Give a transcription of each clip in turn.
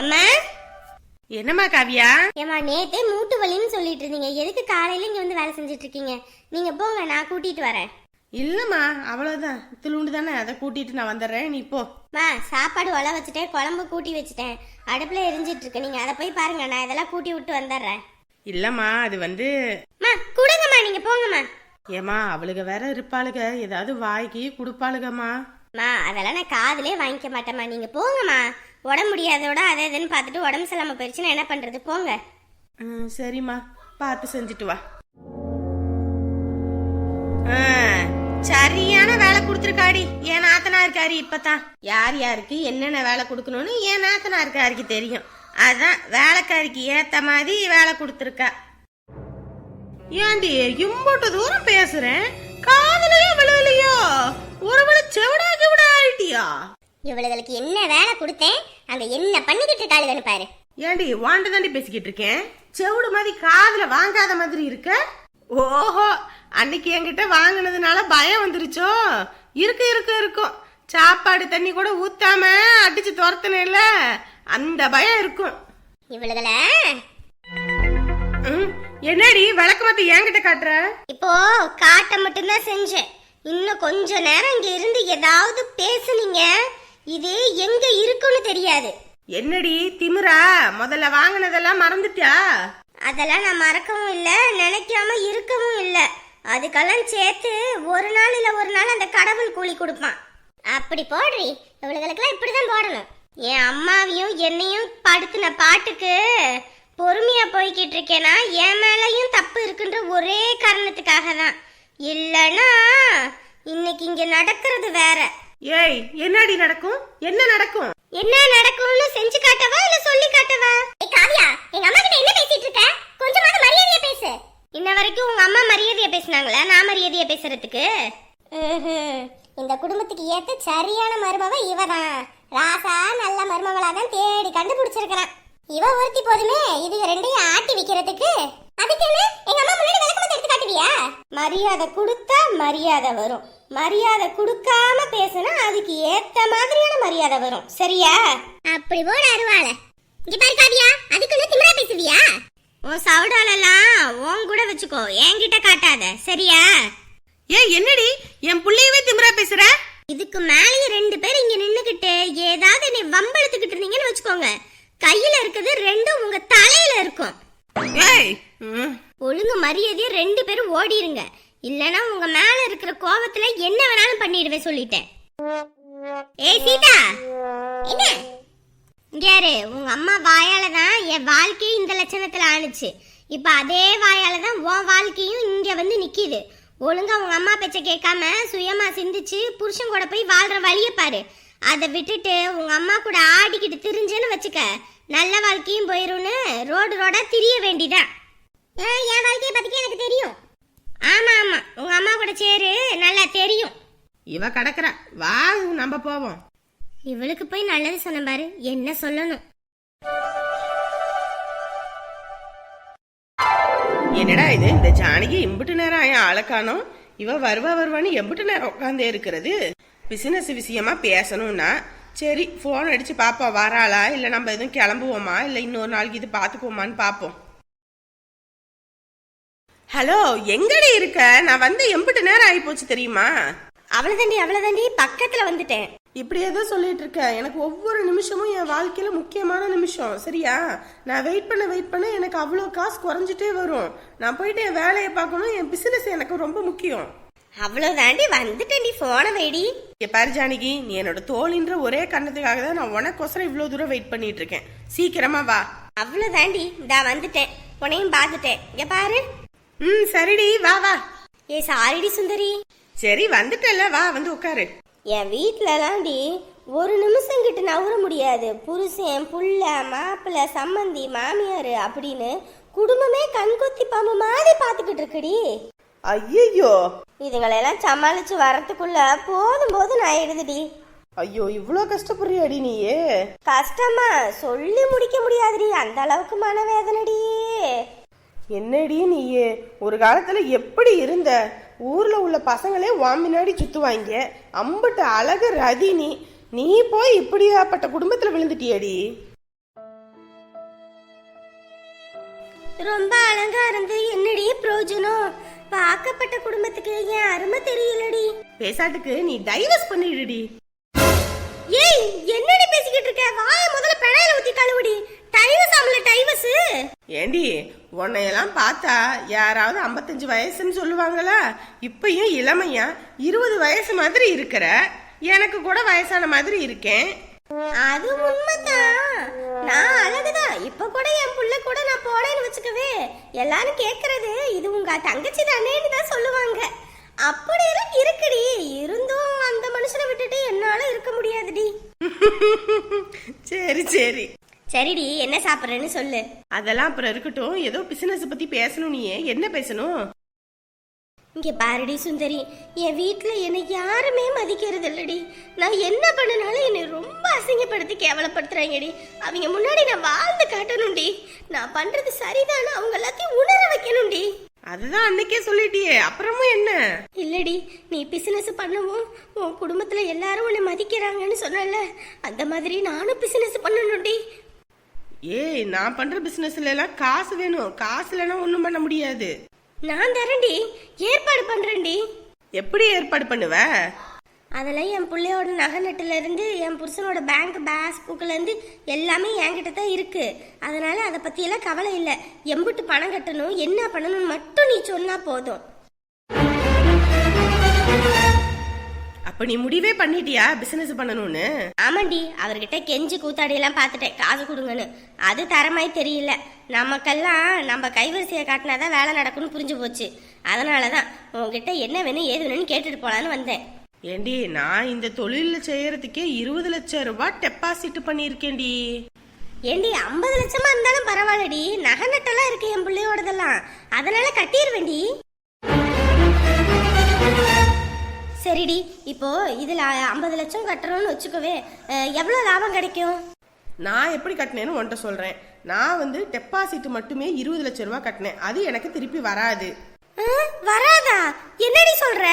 அம்மா? என்னம்மா காவியா? ஏம்மா நேத்தே மூட்டு வலின்னு சொல்லிட்டு இருந்தீங்க. எதுக்கு காலையில இங்க வந்து வேலை செஞ்சுட்டு இருக்கீங்க? நீங்க போங்க நான் கூட்டிட்டு வரேன். இல்லம்மா அவ்வளவுதான். துளுண்டு தானே? அதை கூட்டிட்டு நான் வந்துடுறேன். நீ போ. மா சாப்பாடு ஒல வச்சுட்டேன் குழம்பு கூட்டி வச்சுட்டேன். அடுப்புல எரிஞ்சிட்டு இருக்கு. நீங்க அதை போய் பாருங்க நான் இதெல்லாம் கூட்டி விட்டு வந்துடுறேன். இல்லம்மா அது வந்து மா கொடுங்கம்மா நீங்க போங்கம்மா. ஏமா அவளுக வேற இருப்பாளுக. ஏதாவது வாய்க்கு கொடுப்பாளுகம்மா. மா அதெல்லாம் நான் காதுலயே வாங்கிக்க மாட்டேம்மா. நீங்க போங்கம்மா. உடம்பு முடியாதோட அதை இதுன்னு பார்த்துட்டு உடம்பு சரியில்லாமல் போயிடுச்சுன்னா என்ன பண்ணுறது போங்க. ஆ சரிம்மா. பார்த்து செஞ்சுட்டு வா. ஆ, சரியான வேலை கொடுத்துருக்காடி. என் நாத்தனாருக்காரி இப்பதான். யார் யாருக்கு என்னென்ன வேலை கொடுக்கணும்னு என் நாத்தனாருக்காரிக்கு தெரியும். அதான் வேலைக்காரிக்கு ஏத்த மாதிரி வேலை கொடுத்துருக்கா. ஏண்டி இம்போட்டு தூரம் பேசுறேன்? காதுலயே விழலையோ ஒருவேளை செவடா கிவடா ஆயிட்டியா இவளுகளுக்கு என்ன வேலை கொடுத்தேன்? அங்க என்ன பண்ணிக்கிட்டு இருக்காளுகன்னு பாரு. ஏண்டி வாண்ட தாண்டி பேசிக்கிட்டு இருக்கேன்? செவுடு மாதிரி காதுல வாங்காத மாதிரி இருக்க? ஓஹோ அன்னைக்கு என்கிட்ட வாங்கினதுனால பயம் வந்துருச்சோ? இருக்கு இருக்கு இருக்கும். சாப்பாடு தண்ணி கூட ஊத்தாம அடிச்சு துரத்துனேல அந்த பயம் இருக்கும். இவளுகளை? ம், என்னடி விளக்கு மத்த என்கிட்ட காட்டுற? இப்போ காட்ட மட்டும்தான் செஞ்சேன். இன்னும் கொஞ்ச நேரம் இங்க இருந்து ஏதாவது பேசுனீங்க? இது எங்க இருக்குன்னு தெரியாது. என்னடி திமிரா? முதல்ல வாங்கினதெல்லாம் மறந்துட்டியா? அதெல்லாம் நான் மறக்கவும் இல்ல நினைக்காம இருக்கவும் இல்ல. அதுக்கெல்லாம் சேர்த்து ஒரு நாள் இல்ல ஒரு நாள் அந்த கடவுள் கூலி கொடுப்பான். அப்படி போடுறி. இவளுகளுக்கெல்லாம் இப்படிதான் போடணும். என் அம்மாவையும் என்னையும் படுத்தின பாட்டுக்கு பொறுமையா போய்கிட்டு இருக்கேனா? என் மேலயும் தப்பு இருக்குன்ற ஒரே காரணத்துக்காக தான் இல்லனா இன்னைக்கு இங்க நடக்கிறது வேற. ஏய் என்னடி நடக்கும்? என்ன நடக்கும்? என்ன நடக்கும்னு செஞ்சு காட்டவா இல்ல சொல்லி காட்டவா? ஏய் காவியா எங்க அம்மா கிட்ட என்ன பேசிட்டு இருக்க? கொஞ்சமாவது மரியாதையா பேசு. இன்ன வரைக்கும் உங்க அம்மா மரியாதையா பேசுனாங்களா? நான் மரியாதையா பேசுறதுக்கு? இந்த குடும்பத்துக்கு ஏத்த சரியான மருமவ இவதான். ராசா நல்ல மருமவளா தான் தேடி கண்டுபிடிச்சிருக்கிறான். இவ ஒருத்தி போதுமே இது ரெண்டையும் ஆட்டி வைக்கிறதுக்கு. அதுக்கு என்ன? எங்க அம்மா முன்னாடி காட்டுவியா மரியாதை கொடுத்தா மரியாதை வரும். மரியாதை கொடுக்காம பேசுனா அதுக்கு ஏத்த மாதிரியான மரியாதை வரும். சரியா? அப்படி போட அருவாள. இங்க பாரு காவியா அதுக்குன்னு திமிரா பேசுவியா? உன் சவுடாலெல்லாம் உன் கூட வச்சுக்கோ. என்கிட்ட காட்டாத. சரியா? ஏய் என்னடி? என் புள்ளையவே திமிரா பேசுற? இதுக்கு மேலேயும் ரெண்டு பேர் இங்க நின்னுகிட்டு ஏதாவது நீ வம்பெடுத்துக்கிட்டு இருந்தீங்கன்னு வச்சுக்கோங்க. கையில இருக்குது ரெண்டும் உங்க தலையில இருக்கும். ஏய் ஒழுங்கு மரியாதையா ரெண்டு பேரும் ஓடிருங்க. இல்லனா உங்க மேல இருக்கிற கோவத்துல என்ன வேணாலும் பண்ணிடுவேன் சொல்லிட்டேன். ஏய் சீதா! என்ன? யாரு? உங்க அம்மா வாயால தான் என் வாழ்க்கையும் இந்த லட்சணத்துல ஆணுச்சு. இப்ப அதே வாயால தான் உன் வாழ்க்கையும் இங்க வந்து நிக்கிது. ஒழுங்கா உங்க அம்மா பேச்ச கேட்காம சுயமா சிந்திச்சு புருஷன் கூட போய் வாழ்ற வழிய பாரு. அதை விட்டுட்டு உங்க அம்மா கூட ஆடிக்கிட்டு திரிஞ்சேன்னு வச்சுக்க நல்ல வாழ்க்கையும் போயிரும்னு ரோடு ரோடா திரிய வேண்டிதான். என் வாழ்க்கையை பத்தி எனக்கு தெரியும். ஆமா ஆமா. உங்க அம்மா கூட சேரு நல்லா தெரியும். இவ கடக்குறா. வா நம்ம போவோம். இவளுக்கு போய் நல்லது சொன்ன பாரு. என்ன சொல்லணும்? என்னடா இது? இந்த ஜானகி இம்புட்டு நேரம் ஆயா ஆளக்கானோ இவ வருவா வருவான்னு எம்புட்டு நேரம் உட்காந்தே இருக்கிறது. பிசினஸ் விஷயமா பேசணும்னா சரி ஃபோன் அடிச்சு பாப்போம். வராளா? இல்ல நம்ம எதுவும் கிளம்புவோமா? இல்ல இன்னொரு நாளைக்கு இது பாத்துக்குவோமான்னு பாப்போம். ஹலோ எங்கடி இருக்க? நான் வந்து எம்புட்டு நேரம் ஆகி போச்சு தெரியுமா? அவ்வளவுதாண்டி அவ்வளவுதாண்டி பக்கத்துல வந்துட்டேன். இப்படி ஏதோ சொல்லிட்டு இருக்க. எனக்கு ஒவ்வொரு நிமிஷமும் என் வாழ்க்கையில முக்கியமான நிமிஷம். சரியா? நான் வெயிட் பண்ண வெயிட் பண்ண எனக்கு அவ்வளோ காசு குறைஞ்சிட்டே வரும். நான் போயிட்டு என் வேலையை பார்க்கணும். என் பிசினஸ் எனக்கு ரொம்ப முக்கியம். அவ்வளவுதாண்டி வந்துட்டேன்டி. போன வைடி. இங்க பாரு ஜானகி நீ என்னோட தோழின்ற ஒரே காரணத்துக்காக தான் நான் உனக்கோசரம் இவ்வளோ தூரம் வெயிட் பண்ணிட்டு இருக்கேன். சீக்கிரமா வா. அவ்வளவுதாண்டி இந்தா வந்துட்டேன். உன்னையும் பார்த்துட்டேன். இங்க பாரு. ம் சரிடி வா வா. ஏ சாரிடி சுந்தரி. சரி வந்துட்டல வா வந்து உட்காரு. என் வீட்டிலலாம்டி ஒரு நிமிஷம் கிட்ட நவர முடியாது. புருஷன் புள்ள மாப்பிள்ளை சம்மந்தி மாமியார் அப்படின்னு குடும்பமே கண்கொத்தி பாம்பு மாதிரி பார்த்துக்கிட்டு இருக்குடி. ஐயோ இதுங்களெல்லாம் சமாளிச்சு வரத்துக்குள்ள போதும் போதும் ஆயிடுதுடி ஐயோ இவ்வளோ கஷ்டப்படுறியாடி நீயே. கஷ்டமா சொல்லி முடிக்க முடியாதுடி. அந்த அளவுக்கு மனவேதனடி. என்னடி நீயே? ஒரு காலத்தில் எப்படி இருந்த? ஊரில் உள்ள பசங்களே வா முன்னாடி சுற்றுவாங்க அம்பட்டு அழகு ரதினி நீ போய் இப்படியாப்பட்ட குடும்பத்தில் விழுந்துட்டியடி? ரொம்ப அழகா இருந்து என்னடி பிரயோஜனம்? பார்க்கப்பட்ட குடும்பத்துக்கு என் அருமை தெரியலடி. பேசாட்டுக்கு நீ டைவர்ஸ் பண்ணிடுடி. ஏய் என்னடி பேசிக்கிட்டு இருக்க? வாய முதல்ல பெணையில ஊத்தி கழுவுடி. டைவஸ் ஆமல டைவஸ் ஏண்டி உன்னையெல்லாம் பார்த்தா யாராவது 55 வயசுன்னு சொல்லுவாங்களா? இப்பயும் இளமையா இருபது வயசு மாதிரி இருக்கிற எனக்கு கூட வயசான மாதிரி இருக்கேன். அது உண்மைதான். நான் அழகுதான். இப்ப கூட என் புள்ள கூட நான் போனேன்னு வச்சுக்கவே எல்லாரும் கேக்குறது இது உங்க தங்கச்சி தானேன்னு தான் சொல்லுவாங்க. அப்படியெல்லாம் இருக்குடி. இருந்தும் அந்த மனுஷனை விட்டுட்டு என்னால இருக்க முடியாதுடி. சரி சரி. சரிடி என்ன சாப்பிட்றேன்னு சொல்லு. அதெல்லாம் அப்புறம் இருக்கட்டும். ஏதோ பிசினஸ் பத்தி பேசணும் நீயே. என்ன பேசணும்? இங்க பாருடி சுந்தரி என் வீட்ல என்னை யாருமே மதிக்கிறது இல்லடி நான் என்ன பண்ணனாலும் என்னை ரொம்ப அசிங்கப்படுத்தி கேவலப்படுத்துறாங்கடி. அவங்க முன்னாடி நான் வாழ்ந்து காட்டணும்டி. நான் பண்றது சரிதானு அவங்க எல்லாத்தையும் உணர வைக்கணும்டி. அதுதான் அன்னைக்கே சொல்லிட்டியே. அப்புறமும் என்ன? இல்லடி நீ பிசினஸ் பண்ணவும் உன் குடும்பத்துல எல்லாரும் உன்னை மதிக்கிறாங்கன்னு சொன்னல அந்த மாதிரி நானும் பிசினஸ் பண்ணணும்டி. ஏய் நான் பண்ற பிசினஸ்ல எல்லாம் காசு வேணும். காசு இல்லைன்னா ஒண்ணும் பண்ண முடியாது. நான் தரேன்டி. ஏற்பாடு பண்றேன்டி. எப்படி ஏற்பாடு பண்ணுவ? அதெல்லாம் என் பிள்ளையோட நகை நட்டுல இருந்து என் புருஷனோட பேங்க் பாஸ்புக்ல இருந்து எல்லாமே என்கிட்ட தான் இருக்கு. அதனால அதை பத்தி எல்லாம் கவலை இல்லை. எம்புட்டு பணம் கட்டணும் என்ன பண்ணணும்னு மட்டும் நீ சொன்னா போதும். அப்ப நீ முடிவே பண்ணிட்டியா? பிசினஸ் பண்ணணும்னு? ஆமாண்டி அவர்கிட்ட கெஞ்சி கூத்தாடி எல்லாம் பார்த்துட்டேன். காசு கொடுங்கன்னு. அது தரமாய் தெரியல. நமக்கெல்லாம் நம்ம கைவரிசையை காட்டினாதான் வேலை நடக்கும்னு புரிஞ்சு போச்சு. அதனால தான் உங்ககிட்ட என்ன வேணும் ஏது வேணும்னு கேட்டுட்டு போலான்னு வந்தேன். ஏண்டி நான் இந்த தொழில செய்யறதுக்கே இருபது லட்சம் ரூபாய் டெபாசிட் பண்ணியிருக்கேன்டி. ஏண்டி ஐம்பது லட்சமா இருந்தாலும் பரவாயில்லடி. நகை நட்டெல்லாம் இருக்கு என் பிள்ளையோடதெல்லாம். அதனால கட்டிடுவேண்டி சரிடி. இப்போ இதுல ஐம்பது லட்சம் கட்டுறோம்னு வச்சுக்கவே அஹ், எவ்வளவு லாபம் கிடைக்கும்? நான் எப்படி கட்டினேன்னு உன்கிட்ட சொல்றேன். நான் வந்து டெபாசிட் மட்டுமே இருபது லட்சம் ரூபாய் கட்டினேன். அது எனக்கு திருப்பி வராது. வராதா? என்னடி சொல்ற?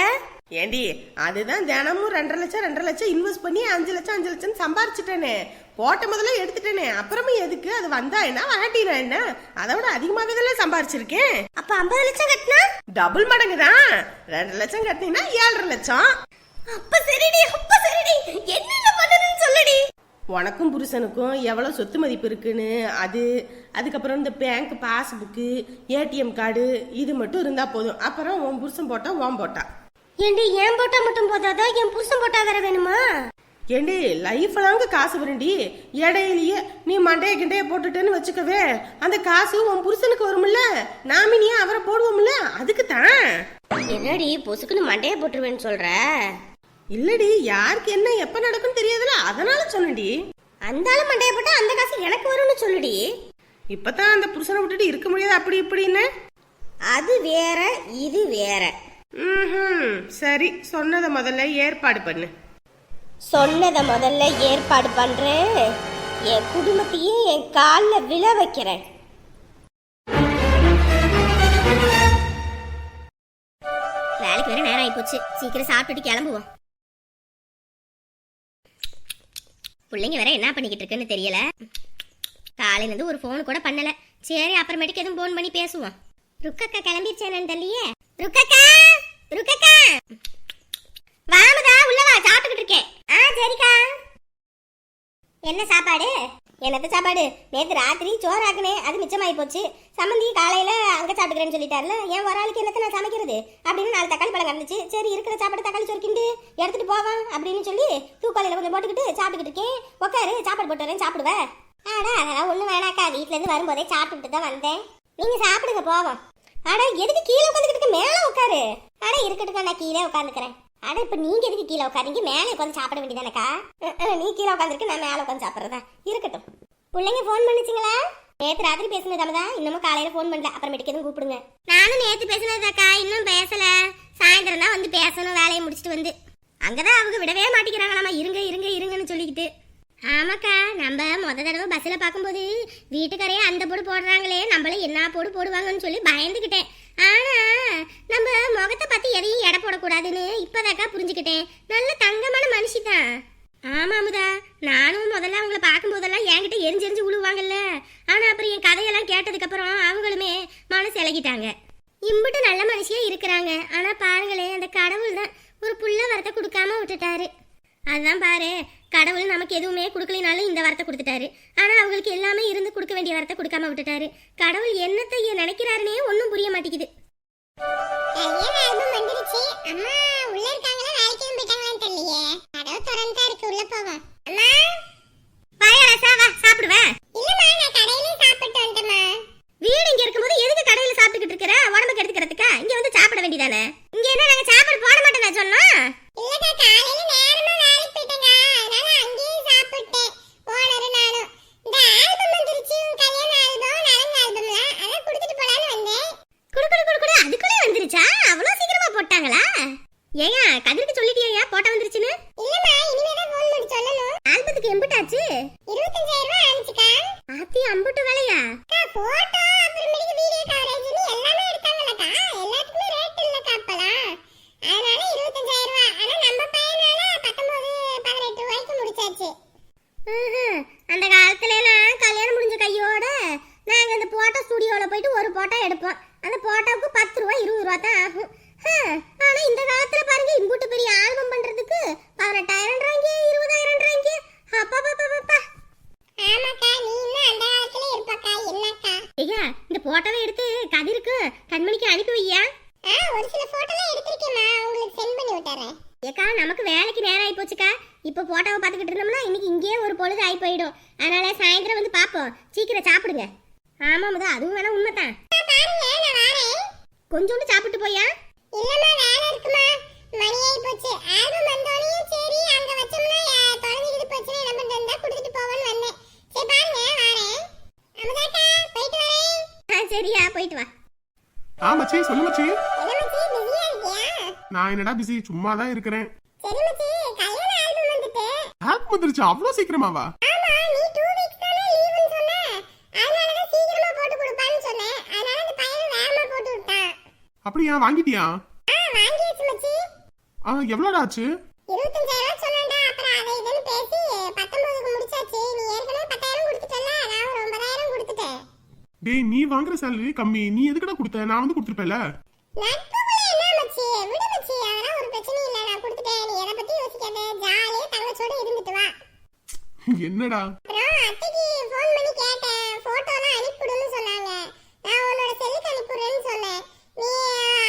ஏண்டி அதுதான் தினமும் ரெண்டரை லட்சம் ரெண்டரை லட்சம் இன்வெஸ்ட் பண்ணி அஞ்சு லட்சம் அஞ்சு லட்சம் சம்பாரிச்சிட்டேனே. போட்ட முதல்ல எடுத்துட்டேனே. அப்புறமும் எதுக்கு? அது வந்தா என்ன? வராட்டினா என்ன? அதை விட அதிகமாவே தானே சம்பாரிச்சிருக்கேன். அப்ப ஐம்பது லட்சம் கட்டினா? டபுள் மடங்கு தான். ரெண்டு லட்சம் கட்டினீங்கன்னா ஏழரை லட்சம். அப்ப சரிடி அப்ப சரிடி. என்னென்ன பண்ணணும்னு சொல்லுடி. உனக்கும் புருஷனுக்கும் எவ்வளோ சொத்து மதிப்பு இருக்குன்னு? அது அதுக்கப்புறம் இந்த பேங்க் பாஸ்புக்கு ஏடிஎம் கார்டு இது மட்டும் இருந்தா போதும். அப்புறம் உன் புருஷன் போட்டா உன் போட்டா. ஏண்டி ஏன் போட்டா மட்டும் போதாதா? என் புருஷன் போட்டா வேற வேணுமா? ஏண்டி லைஃப் லாங்க காசு வருண்டி. இடையிலேயே நீ மண்டைய கிண்டைய போட்டுட்டேன்னு வச்சுக்கவே அந்த காசு உன் புருஷனுக்கு வரும்ல? நாமினியா அவரை போடுவோம்ல? அதுக்கு தான். என்னடி பொசுக்குன்னு மண்டைய போட்டுருவேன்னு சொல்ற? இல்லடி யாருக்கு என்ன எப்ப நடக்கும்னு தெரியாதுல? அதனால சொன்னடி அந்த ஆளு மண்டைய போட்டா அந்த காசு எனக்கு வரும்னு சொல்லுடி. இப்பதான் அந்த புருஷனை விட்டுட்டு இருக்க முடியாது அப்படி இப்படின்னு. அது வேற இது வேற. ம்ஹும். சரி சொன்னதை முதல்ல ஏற்பாடு பண்ணு. சொன்னதை முதல்ல ஏற்பாடு பண்றேன். என் குடும்பத்தையே என் காலில் விழ வைக்கிறேன். வேலைக்கு வேற நேரம் ஆயிப்போச்சு. சீக்கிரம் சாப்பிட்டுட்டு கிளம்புவோம். பிள்ளைங்க வேற என்ன பண்ணிக்கிட்டு இருக்குன்னு தெரியல. காலையில இருந்து ஒரு ஃபோன் கூட பண்ணல. சரி அப்புறமேட்டுக்கு எதுவும் ஃபோன் பண்ணி பேசுவோம். ருக்கக்கா கிளம்பிடுச்சேன்னு தெரியலையே ருக்கக்கா! ருக்கக்கா! வாமதா உள்ள வா சாப்பிட்டுக்கிட்டு இருக்கேன். ஆ சரிக்கா. என்ன சாப்பாடு? என்னது சாப்பாடு? நேற்று ராத்திரி சோறு ஆக்குனே அது மிச்சமாயி போச்சு. சம்மந்தி காலையில அங்க சாப்பிட்டுக்கிறேன்னு சொல்லிட்டாருல ஏன் ஒரு ஆளுக்கு என்னத்தை நான் சமைக்கிறது? அப்படின்னு நாலு தக்காளி பழம் கிடந்துச்சு சரி இருக்கிற சாப்பாடு தக்காளி சோறு கிண்டு எடுத்துட்டு போவான் அப்படின்னு சொல்லி தூக்காலையில கொஞ்சம் போட்டுக்கிட்டு சாப்பிட்டுக்கிட்டு இருக்கேன். உட்காரு சாப்பாடு போட்டு வரேன் சாப்பிடுவேன் ஆடா அதெல்லாம் ஒன்றும் வேணாக்கா. வீட்ல இருந்து வரும்போதே சாப்பிட்டுட்டு தான் வந்தேன். நீங்க சாப்பிடுங்க போவோம். ஆடா எதுக்கு கீழே உட்காந்துக்கிட்டு மேலே உட்காரு ஆடா இருக்கட்டுக்கா நான் கீழே உட்காந்துக்கிறேன் அட இப்ப நீங்க எதுக்கு கீழே உட்காருங்க மேலே உட்காந்து சாப்பிட வேண்டியதானக்கா? நீ கீழே உட்காந்துருக்கு நான் மேலே உட்காந்து சாப்பிட்றதா? இருக்கட்டும். பிள்ளைங்க ஃபோன் பண்ணிச்சிங்களா? நேத்து ராத்திரி பேசினது தான் இன்னமும் காலையில ஃபோன் பண்ணல. அப்புறமேட்டுக்கு எதுவும் கூப்பிடுங்க. நானும் நேத்து பேசினதாக்கா இன்னும் பேசல. சாயந்தரம் தான் வந்து பேசணும் வேலையை முடிச்சிட்டு வந்து. அங்கதான் அவங்க விடவே மாட்டேங்கிறாங்களாமா இருங்க இருங்க இருங்கன்னு சொல்லிக்கிட்டு. ஆமாக்கா நம்ம முத தடவை பஸ்ஸில் பார்க்கும்போது வீட்டுக்காரையே அந்த போடு போடுறாங்களே. நம்மள என்ன போடு போடுவாங்கன்னு சொல்லி பயந்துக்கிட்டேன் ஆனா நம்ம முகத்தை பார்த்து எதையும் எடை போடக்கூடாதுன்னு இப்போதாக்கா புரிஞ்சுக்கிட்டேன். நல்ல தங்கமான மனுஷி தான் ஆமா அமுதா. நானும் முதல்ல அவங்கள பார்க்கும்போதெல்லாம் என்கிட்ட எரிஞ்சு எரிஞ்சு விழுவாங்கல்ல ஆனா அப்புறம் என் கதையெல்லாம் கேட்டதுக்கு அப்புறம் அவங்களுமே மனசு இலகிட்டாங்க. இம்பிட்டு நல்ல மனுஷியா இருக்கிறாங்க. ஆனா பாருங்களேன் அந்த கடவுள் தான் ஒரு புள்ள வரத்தை கொடுக்காம விட்டுட்டாரு. அதான் பாரு கடவுள் நமக்கு எதுவுமே கொடுக்கலினாலும் இந்த வரத்தை கொடுத்துட்டாரு. ஆனா அவங்களுக்கு எல்லாமே இருந்து கொடுக்க வேண்டிய வரத்தை கொடுக்காம விட்டுட்டாரு. கடவுள் என்னத்தை நினைக்கிறாருன்னே ஒன்றும் புரிய மாட்டேங்குது. அம்மா உள்ள இருக்காங்களா? வேலைக்கு போயிட்டாங்களான்னு தெரியலையே. கடவுள் திறந்தா இருக்கு உள்ள போவோம் அம்மா வாயா ரசா வா சாப்பிடுவேன் இல்லம்மா நான் கடையில சாப்பிட்டு வந்தேம்மா வீடு இங்க இருக்கும்போது எதுக்கு கடையில சாப்பிட்டுக்கிட்டு இருக்கிற உடம்புக்கு எடுத்துக்கிறதுக்கா இங்க வந்து சாப்பிட வேண்டியதானே இங்க என்ன நாங்க சாப்பாடு போட மாட்டோம் நான் சொன்னோம் இல்லக்கா காலையில நேரமா வேலைக்கு போயிட்டேங்க அதனால அங்கேயே சாப்பிட்டேன் ஓனர் நானும் இந்த ஆல்பம் வந்துருச்சு உன் கல்யாண ஆல்பம் நலங்கு ஆல்பம்ல அதான் கொடுத்துட்டு போலான்னு வந்தேன் குடு குடு குடு குடு அதுக்குள்ளே வந்துருச்சா அவ்வளவு சீக்கிரமா போட்டாங்களா ஏயா கதிருக்கு சொல்லிட்டியா போட்டா வந்துருச்சுன்னு இல்லம்மா இனிமே தான் ஃபோன் பண்ணி சொல்லணும் ஆல்பத்துக்கு எம்புட்டாச்சு 25000 ரூபாய் ஆனிச்சுக்கா ஆத்தி அம்புட்டு விலையா அக்கா போட்டோ அப்புறமேட்டுக்கு வீடியோ கவரேஜ்னு எல்லாமே எடுத்தாங்கலக்கா எல்லாத்துக்குமே ரேட் இல்லக்கா அப்பலாம் அதனால 25000 ரூபாய் ஆனா நம்ம பையனால 19 18 ரூபாய்க்கு முடிச்சாச்சு ம்ஹும். அந்த காலத்துல எல்லாம் கல்யாணம் முடிஞ்ச கையோட நாங்க இந்த போட்டோ ஸ்டுடியோல போயிட்டு ஒரு போட்டோ எடுப்போம் அந்த போட்டோவுக்கு பத்து ரூபா இருபது ரூபா தான் ஆகும் ஹம். ஆனா இந்த காலத்துல பாருங்க இம்புட்டு பெரிய ஆல்பம் பண்றதுக்கு பதினெட்டாயிரம் ரூபாய்க்கு இருபதாயிரம் ரூபாய்க்கு அப்பா பாப்பா பாப்பா ஆமாக்கா நீ இன்னும் அந்த காலத்துல இருப்பக்கா என்னக்கா ஐயா இந்த போட்டோவை எடுத்து கதிருக்கு கண்மணிக்கு அனுப்பி வையா ஒரு சில போட்டோலாம் எடுத்திருக்கேம்மா உங்களுக்கு சென்ட் பண்ணி விட்டுறேன் ஏக்கா நமக்கு வேலைக்கு நேரம் ஆகி போச்சுக்கா இப்போ போட்டோவை பார்த்துக்கிட்டு இருந்தோம்னா இன்னைக்கு இங்கேயே ஒரு பொழுது ஆகி போயிடும் அதனால சாயந்தரம் வந்து பார்ப்போம் சீக்கிரம் சாப்பிடுங்க ஆமா முத அதுவும் வேணா உண்மைதான் கொஞ்சோண்டு சாப்பிட்டு போயா? இல்லம்மா வேலை இருக்குமா. மணி ஆகி போச்சு. ஆல்பம் வந்தோடனே சரி அங்க வச்சோம்னா தொலைஞ்சிக்கிட்டு போச்சுன்னா என்ன பண்றதா கொடுத்துட்டு போவேன்னு வந்தேன். சரி பாருங்க வாரேன். அமுதாக்கா போயிட்டு வரேன். ஆ சரியா போயிட்டு வா. ஆ மச்சி சொல்லு மச்சி. என்ன மச்சி பிஸியா இருக்கியா? நான் என்னடா பிஸி சும்மா தான் இருக்கிறேன். சரி மச்சி கல்யாண ஆல்பம் வந்துட்டு. ஆப் வந்துருச்சு அவ்வளோ சீக்கிரமாவா ஆமா நீ 2 வீக்ஸ் தானே லீவுன்னு சொன்ன அதனால தான் சீக்கிரமா போட்டு கொடுப்பான்னு சொன்னேன் அதனால அந்த பையன் வேகமா போட்டு விட்டான் அப்படியா வாங்கிட்டியா? ஆ எவ்வளோடா ஆச்சு? 25000 சொன்னேன்டா அப்புறம் அதை இதுன்னு பேசி 19க்கு முடிச்சாச்சு. நீ ஏற்கனவே 10000 கொடுத்துட்டல நான் ஒரு 9000 கொடுத்துட்டேன். டேய் நீ வாங்குற சேலரி கம்மி. நீ எதுக்குடா கொடுத்த? நான் வந்து கொடுத்துருப்பேல நட்புக்குள்ள என்ன மச்சி விடு மச்சி அதெல்லாம் ஒரு பிரச்சனையும் இல்ல நான் கொடுத்துட்டேன் நீ எதை பத்தி யோசிக்காத ஜாலியா தங்கச்சோட இருந்துட்டு வா என்னடா அப்புறம் அத்தைக்கு ஃபோன் பண்ணி கேட்டேன் போட்டோலாம் அனுப்பிடுன்னு சொன்னாங்க நான் உன்னோட செல்லுக்கு அனுப்பிடுறேன்னு சொன்னேன் நீ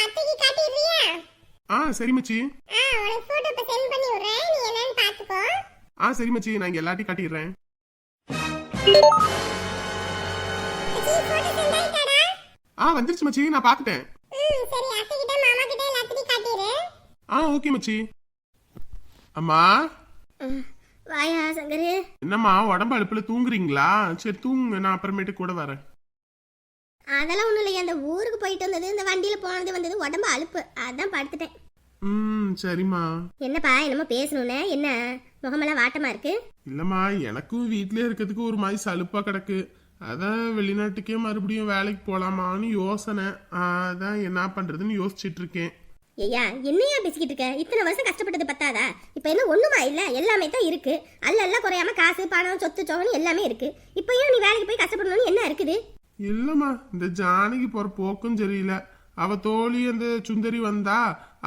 அத்தைக்கு காட்டிடுறியா ஆ சரி மச்சி. ஆ உனக்கு போட்டோ இப்போ சென்ட் பண்ணி விடுறேன். நீ என்னன்னு பார்த்துக்கோ. ஆ சரி மச்சி. நான் இங்க எல்லாத்தையும் காட்டிடுறேன். Photo send ஆயிட்டாடா. ஆ வந்துருச்சு மச்சி. நான் பார்த்துட்டேன். ம் சரி அத்தை கிட்ட மாமா கிட்ட எல்லாத்தையும் காட்டிடு. ஆ ஓகே மச்சி. அம்மா. வாயா சங்கரு. என்னம்மா உடம்பு அழுப்புல தூங்குறீங்களா? சரி தூங்குங்க. நான் அப்புறமேட்டு கூட வரேன். அதெல்லாம் ஒன்றும் இல்லையா. அந்த ஊருக்கு போயிட்டு வந்தது இந்த வண்டியில் போனது வந்தது உடம்பு அலுப்பு. அதான் படுத்துட்டேன். ம் சரிம்மா. என்னப்பா என்னமோ பேசணும்னே. என்ன முகமெல்லாம் வாட்டமா இருக்கு? இல்லம்மா எனக்கும் வீட்லயே இருக்கிறதுக்கு ஒரு மாதிரி சலுப்பா கிடக்கு. அதான் வெளிநாட்டுக்கே மறுபடியும் வேலைக்கு போலாமான்னு யோசனை. அதான் என்ன பண்றதுன்னு யோசிச்சுட்டு இருக்கேன் ஐயா என்னையா பேசிக்கிட்டு இருக்க? இத்தனை வருஷம் கஷ்டப்பட்டது பத்தாதா? இப்போ என்ன ஒண்ணுமா இல்ல? எல்லாமே தான் இருக்கு. அல்ல அல்ல குறையாம காசு பணம் சொத்து சோகன்னு எல்லாமே இருக்கு. இப்போ ஏன் நீ வேலைக்கு போய் கஷ்டப்படணும்னு என்ன இருக்குது? இல்லம்மா இந்த ஜானகி போற போக்கும் சரியில்லை. அவ தோழி அந்த சுந்தரி வந்தா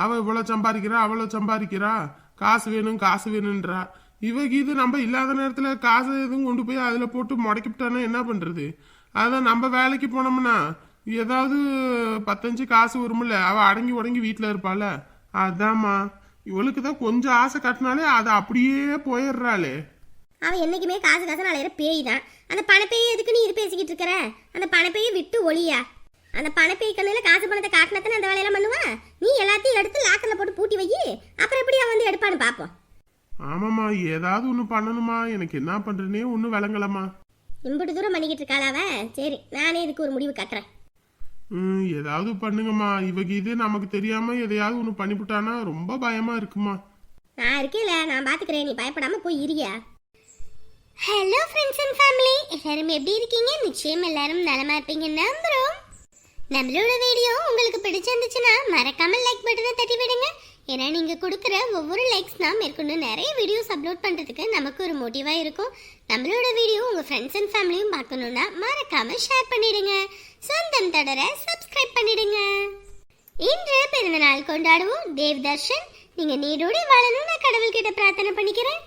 அவ இவ்வளவு சம்பாதிக்கிறா அவ்வளவு சம்பாதிக்கிறா. காசு வேணும் காசு வேணும்ன்றா இவக்கு இது நம்ம இல்லாத நேரத்துல காசு எதுவும் கொண்டு போய் அதுல போட்டு முடக்கிவிட்டானா என்ன பண்றது? அதான் நம்ம வேலைக்கு போனோம்னா ஏதாவது பத்தஞ்சு காசு வரும்ல அவ அடங்கி உடங்கி வீட்டுல இருப்பாள். அதாம்மா இவளுக்கு தான் கொஞ்சம் ஆசை கட்டினாலே அது அப்படியே போயிடுறாளே. அவன் என்னைக்குமே காசு காசு நாளையிற பேய் தான். அந்த பணப்பேய் எதுக்கு நீ இது பேசிக்கிட்டு இருக்கிற? அந்த பணப்பேயை விட்டு ஒளியா அந்த பணப்பேய் கண்ணில் காசு பணத்தை காட்டினத்தானே அந்த வேலையெல்லாம் பண்ணுவா? நீ எல்லாத்தையும் எடுத்து லாக்கரில் போட்டு பூட்டி வை. அப்புறம் எப்படி அவன் வந்து எடுப்பான்னு பார்ப்போம் ஆமாம்மா ஏதாவது ஒன்று பண்ணணுமா எனக்கு என்ன பண்றேனே ஒன்றும் விளங்கலம்மா. இம்புட்டு தூரம் பண்ணிக்கிட்டு இருக்காளாவ சரி நானே இதுக்கு ஒரு முடிவு கட்டுறேன். ம் ஏதாவது பண்ணுங்கம்மா. இவங்க இது நமக்கு தெரியாம எதையாவது ஒன்று பண்ணிவிட்டானா ரொம்ப பயமா இருக்குமா. நான் இருக்கேல நான் பாத்துக்கிறேன். நீ பயப்படாம போய் இரியா ஹலோ ஃப்ரெண்ட்ஸ் அண்ட் ஃபேமிலி எல்லாரும் எப்படி இருக்கீங்க? நிச்சயம் எல்லாரும் நலமா இருப்பீங்க நம்புறோம். நம்மளோட வீடியோ உங்களுக்கு பிடிச்சிருந்துச்சுன்னா மறக்காம லைக் பட்டனை தட்டி விடுங்க. ஏன்னா நீங்க கொடுக்குற ஒவ்வொரு லைக்ஸ் தான் மேற்கொண்டு நிறைய வீடியோஸ் அப்லோட் பண்றதுக்கு நமக்கு ஒரு மோட்டிவா இருக்கும். நம்மளோட வீடியோ உங்க ஃப்ரெண்ட்ஸ் அண்ட் ஃபேமிலியும் பார்க்கணும்னா மறக்காம ஷேர் பண்ணிடுங்க. சொந்தம் தொடர சப்ஸ்கிரைப் பண்ணிடுங்க. இன்று பிறந்த நாள் கொண்டாடுவோம் தேவ் தர்ஷன். நீங்க நீரோடி வாழணும் நான் கடவுள்கிட்ட பிரார்த்தனை பண்ணிக்கிறேன்.